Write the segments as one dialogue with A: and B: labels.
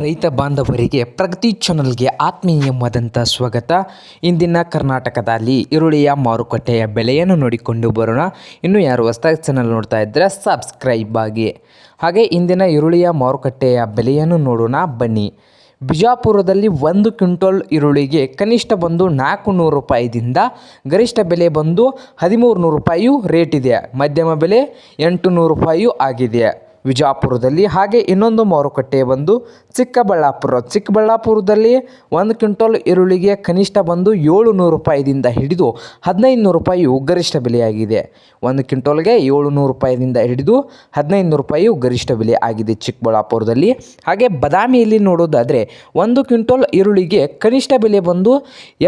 A: ರೈತ ಬಾಂಧವರಿಗೆ ಪ್ರಗತಿ ಚಾನಲ್ಗೆ ಆತ್ಮೀಯವಾದಂಥ ಸ್ವಾಗತ. ಇಂದಿನ ಕರ್ನಾಟಕದಲ್ಲಿ ಈರುಳ್ಳಿಯ ಮಾರುಕಟ್ಟೆಯ ಬೆಲೆಯನ್ನು ನೋಡಿಕೊಂಡು ಬರೋಣ. ಇನ್ನು ಯಾರು ಹೊಸ ಚಾನಲ್ ನೋಡ್ತಾ ಇದ್ದರೆ ಸಬ್ಸ್ಕ್ರೈಬ್ ಆಗಿ. ಹಾಗೆ ಇಂದಿನ ಈರುಳ್ಳಿಯ ಮಾರುಕಟ್ಟೆಯ ಬೆಲೆಯನ್ನು ನೋಡೋಣ. ಬನ್ನಿ. ಬಿಜಾಪುರದಲ್ಲಿ ಒಂದು ಕ್ವಿಂಟಲ್ ಈರುಳ್ಳಿಗೆ ಕನಿಷ್ಠ ಬಂದು ನಾಲ್ಕು ನೂರು ರೂಪಾಯಿದಿಂದ ಗರಿಷ್ಠ ಬೆಲೆ ಬಂದು ಹದಿಮೂರು ನೂರು ರೂಪಾಯಿಯು ರೇಟ್ ಇದೆ ಮಧ್ಯಮ ಬೆಲೆ ಎಂಟು ನೂರು ರೂಪಾಯಿಯೂ ಆಗಿದೆ. ವಿಜಾಪುರದಲ್ಲಿ. ಹಾಗೆ ಇನ್ನೊಂದು ಮಾರುಕಟ್ಟೆ ಬಂದು ಚಿಕ್ಕಬಳ್ಳಾಪುರ. ಚಿಕ್ಕಬಳ್ಳಾಪುರದಲ್ಲಿ ಒಂದು ಕ್ವಿಂಟಲ್ ಈರುಳ್ಳಿಗೆ ಕನಿಷ್ಠ ಬಂದು ಏಳು ನೂರು ರೂಪಾಯಿದಿಂದ ಹಿಡಿದು ಹದಿನೈದು ನೂರು ರೂಪಾಯಿಯು ಗರಿಷ್ಠ ಬೆಲೆಯಾಗಿದೆ. ಒಂದು ಕ್ವಿಂಟಲ್ಗೆ ಏಳು ನೂರು ರೂಪಾಯಿದಿಂದ ಹಿಡಿದು ಹದಿನೈದು ನೂರು ರೂಪಾಯಿಯು ಗರಿಷ್ಠ ಬೆಲೆ ಆಗಿದೆ ಚಿಕ್ಕಬಳ್ಳಾಪುರದಲ್ಲಿ. ಹಾಗೆ ಬದಾಮಿಯಲ್ಲಿ ನೋಡೋದಾದರೆ ಒಂದು ಕ್ವಿಂಟಲ್ ಈರುಳ್ಳಿಗೆ ಕನಿಷ್ಠ ಬೆಲೆ ಬಂದು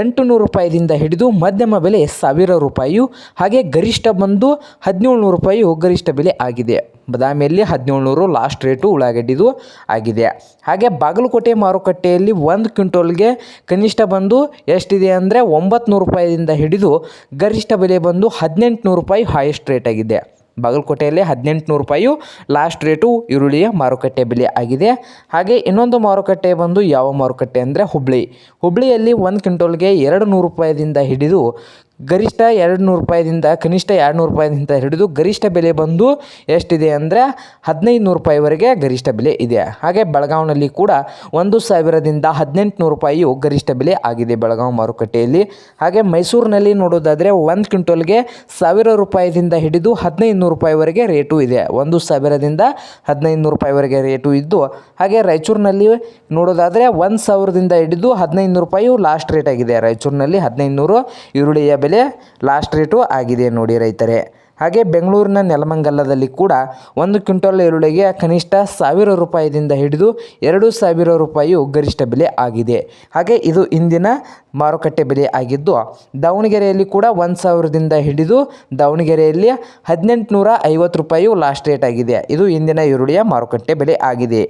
A: ಎಂಟು ನೂರು ರೂಪಾಯಿದಿಂದ ಹಿಡಿದು ಮಧ್ಯಮ ಬೆಲೆ ಸಾವಿರ ರೂಪಾಯಿಯು, ಹಾಗೆ ಗರಿಷ್ಠ ಬಂದು ಹದಿನೇಳು ನೂರು ರೂಪಾಯಿಯು ಗರಿಷ್ಠ ಬೆಲೆ ಆಗಿದೆ. ಬದಾಮಿಯಲ್ಲಿ ನೂರು ಲಾಸ್ಟ್ ರೇಟು ಉಳ್ಳಾಗಡ್ಡಿದು ಆಗಿದೆ. ಹಾಗೆ ಬಾಗಲಕೋಟೆ ಮಾರುಕಟ್ಟೆಯಲ್ಲಿ ಒಂದು ಕ್ವಿಂಟೋಲ್ಗೆ ಕನಿಷ್ಠ ಬಂದು ಎಷ್ಟಿದೆ ಅಂದರೆ ಒಂಬತ್ತು ನೂರು ರೂಪಾಯಿಯಿಂದ ಹಿಡಿದು ಗರಿಷ್ಠ ಬೆಲೆ ಬಂದು ಹದಿನೆಂಟು ನೂರು ರೂಪಾಯಿ ಹೈಯೆಸ್ಟ್ ರೇಟ್ ಆಗಿದೆ. ಬಾಗಲಕೋಟೆಯಲ್ಲಿ ಹದಿನೆಂಟು ನೂರು ರೂಪಾಯಿಯು ಲಾಸ್ಟ್ ರೇಟು ಈರುಳ್ಳಿಯ ಮಾರುಕಟ್ಟೆ ಬೆಲೆ ಆಗಿದೆ. ಹಾಗೆ ಇನ್ನೊಂದು ಮಾರುಕಟ್ಟೆ ಬಂದು ಯಾವ ಮಾರುಕಟ್ಟೆ ಅಂದರೆ ಹುಬ್ಳಿ. ಹುಬ್ಳಿಯಲ್ಲಿ ಒಂದು ಕ್ವಿಂಟೋಲ್ಗೆ ಎರಡು ನೂರು ರೂಪಾಯಿಯಿಂದ ಹಿಡಿದು ಗರಿಷ್ಠ ಎರಡು ನೂರು ರೂಪಾಯಿದಿಂದ, ಕನಿಷ್ಠ ಎರಡು ನೂರು ರೂಪಾಯಿದಿಂದ ಹಿಡಿದು ಗರಿಷ್ಠ ಬೆಲೆ ಬಂದು ಎಷ್ಟಿದೆ ಅಂದರೆ ಹದಿನೈದು ನೂರು ರೂಪಾಯಿವರೆಗೆ ಗರಿಷ್ಠ ಬೆಲೆ ಇದೆ. ಹಾಗೆ ಬೆಳಗಾವಿನಲ್ಲಿ ಕೂಡ ಒಂದು ಸಾವಿರದಿಂದ ಹದಿನೆಂಟು ನೂರು ರೂಪಾಯಿಯು ಗರಿಷ್ಠ ಬೆಲೆ ಆಗಿದೆ ಬೆಳಗಾವಿ ಮಾರುಕಟ್ಟೆಯಲ್ಲಿ. ಹಾಗೆ ಮೈಸೂರಿನಲ್ಲಿ ನೋಡೋದಾದರೆ ಒಂದು ಕ್ವಿಂಟಲ್ಗೆ ಸಾವಿರ ರೂಪಾಯಿದಿಂದ ಹಿಡಿದು ಹದಿನೈದು ನೂರು ರೂಪಾಯಿವರೆಗೆ ರೇಟು ಇದೆ. ಒಂದು ಸಾವಿರದಿಂದ ಹದಿನೈದು ನೂರು ರೂಪಾಯಿವರೆಗೆ ರೇಟು ಇದ್ದು, ಹಾಗೆ ರಾಯಚೂರಿನಲ್ಲಿ ನೋಡೋದಾದರೆ ಒಂದು ಸಾವಿರದಿಂದ ಹಿಡಿದು ಹದಿನೈದು ನೂರು ರೂಪಾಯಿಯು ಲಾಸ್ಟ್ ರೇಟ್ ಆಗಿದೆ. ರಾಯಚೂರಿನಲ್ಲಿ ಹದಿನೈದು ನೂರು ಈರುಳ್ಳಿಯ ಲಾಸ್ಟ್ ರೇಟು ಆಗಿದೆ ನೋಡಿ ರೈತರೇ. ಹಾಗೆ ಬೆಂಗಳೂರಿನ ನೆಲಮಂಗಲದಲ್ಲಿ ಕೂಡ ಒಂದು ಕ್ವಿಂಟಲ್ ಈರುಳ್ಳಿಗೆ ಕನಿಷ್ಠ ಸಾವಿರ ರೂಪಾಯಿದಿಂದ ಹಿಡಿದು ಎರಡು ಸಾವಿರ ರೂಪಾಯಿಯು ಗರಿಷ್ಠ ಬೆಲೆ ಆಗಿದೆ. ಹಾಗೆ ಇದು ಇಂದಿನ ಮಾರುಕಟ್ಟೆ ಬೆಲೆ ಆಗಿದ್ದು, ದಾವಣಗೆರೆಯಲ್ಲಿ ಕೂಡ ಒಂದು ಸಾವಿರದಿಂದ ಹಿಡಿದು ದಾವಣಗೆರೆಯಲ್ಲಿ ಹದಿನೆಂಟು ನೂರ ಐವತ್ತು ರೂಪಾಯಿಯು ಲಾಸ್ಟ್ ರೇಟ್ ಆಗಿದೆ. ಇದು ಇಂದಿನ ಈರುಳ್ಳಿಯ ಮಾರುಕಟ್ಟೆ ಬೆಲೆ ಆಗಿದೆ.